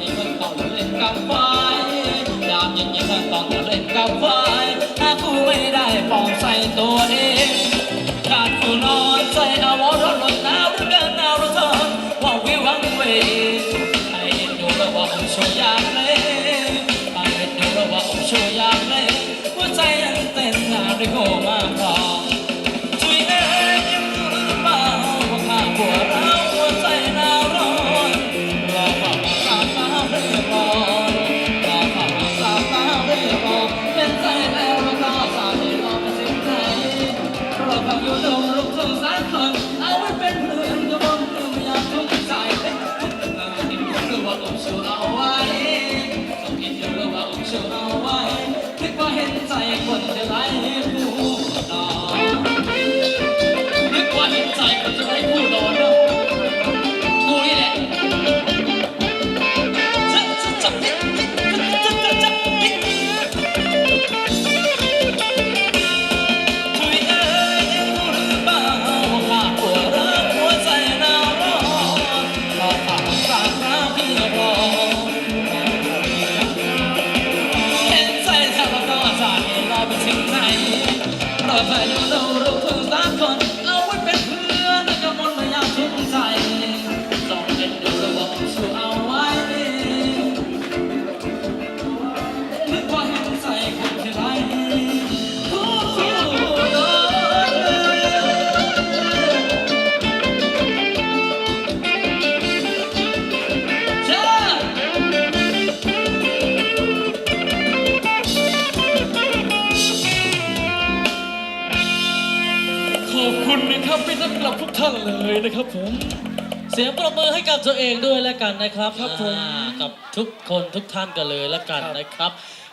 นี้ก็ต้องเล่นกับไฟยามเย็นๆก็ต้องเล่นกับไฟถ้ากูไม่ได้ปองใส่ตัวเองการกูนอนใส่อาวรถหนาวหรือกันหนาวรือทนว่าวิวังเวให้ดูแล้วว่าผมช่วยอยากเล่นให้ดูแล้วว่าผมช่วยอยากเล่นหัวใจยังเต้นหนาด้วยโกมากพอ ห็นใจคนจะไรผู้นอนนึกว่าเห็นใจคนจะไม่พูดนอน ฝากฝ คุณนะครับพี่สำหรับทุกท่านเลยนะครับผม เสียงปรบมือให้กับตัวเองด้วยแล้วกันนะครับครับผมอ่ากับทุกคนทุกท่านกันเลยแล้วกันนะครับ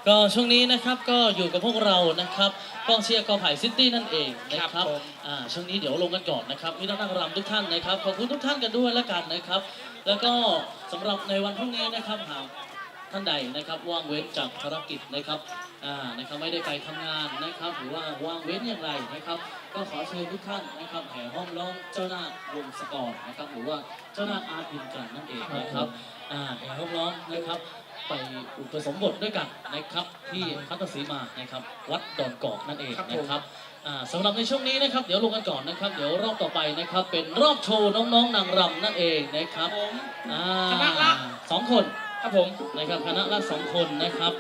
ก็ช่วงนี้นะครับก็อยู่กับพวกเรานะครับกองเชียร์กอไผ่ซิตี้นั่นเองนะครับอ่าช่วงนี้เดี๋ยวลงกันก่อนนะครับมีนักนั่งรำทุกท่านนะครับขอบคุณทุกท่านกันด้วยแล้วกันนะครับ แล้วก็สำหรับในวันพรุ่งนี้นะครับหาก ท่านใดนะครับว่างเว้นจากภารกิจนะครับอ่า นะครับไม่ได้ไปทำงานนะครับหรือว่าว่างเว้นอย่างไรนะครับ ก็ขอเชิญทุกท่านนะครับแห่ห้อมล้อมเจ้าหน้าวงศกรนะครับหรือว่าเจ้าหน้าอาร์ตอินกันนั่นเองนะครับอ่าแห่ห้อมล้อมนะครับไปอุปสมบทด้วยกันนะครับที่พัทสีมานะครับวัดดอนกอกนั่นเองครับผมนะครับอ่าสำหรับในช่วงนี้นะครับเดี๋ยวลงกันก่อนนะครับ เดี๋ยวรอบต่อไปนะครับเป็นรอบโชว์น้องๆนางรำนั่นเองนะครับอ่าคณะละสองคนครับผมนะครับคณะละสองคนนะครับ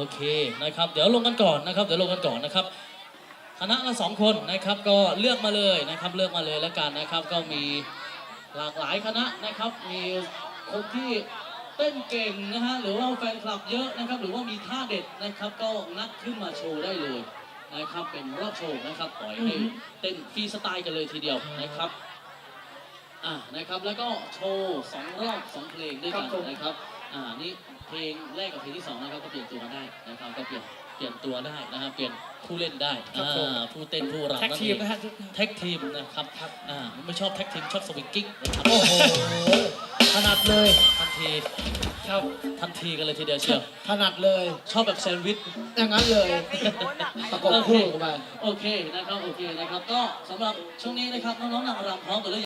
โอเคนะครับ เดี๋ยวลงกันก่อนนะครับ เดี๋ยวลงกันก่อนนะครับ คณะละสองคนนะครับ ก็เลือกมาเลยนะครับ เลือกมาเลยแล้วกันนะครับ ก็มีหลากหลายคณะนะครับ มีคนที่เต้นเก่งนะฮะ หรือว่าแฟนคลับเยอะนะครับ หรือว่ามีท่าเด็ดนะครับ ก็นัดขึ้นมาโชว์ได้เลยนะครับ เป็นรอบโชว์นะครับปล่อยให้เต้นฟรีสไตล์กันเลยทีเดียวนะครับอ่านะครับ แล้วก็โชว์สองรอบสองเพลงด้วยกันนะครับ อ่านี่เพลงแรกกับเพลงที่สองนะครับก็เปลี่ยนตัวกันได้นะครับก็เปลี่ยนเปลี่ยนตัวได้นะครับเปลี่ยนผู้เล่นได้ครับผม อ่าผู้เต้นผู้รำแท็กนั่นทีเอมงนะฮะ แท็กทีมนะครับอ่าไม่ชอบแท็กทีมชอบสวิงกิ้งนะครับโอ้โหถนัดเลยทันทีครับทันทีกันเลยทีเดียวเชียวถนัดเลย ชอบแบบแซนด์วิช อย่างนั้นเลย ประกบคู่กันไป โอเคนะครับโอเคนะครับก็สำหรับช่วงนี้นะครับน้องๆนางรำพร้อมกันหรือยัง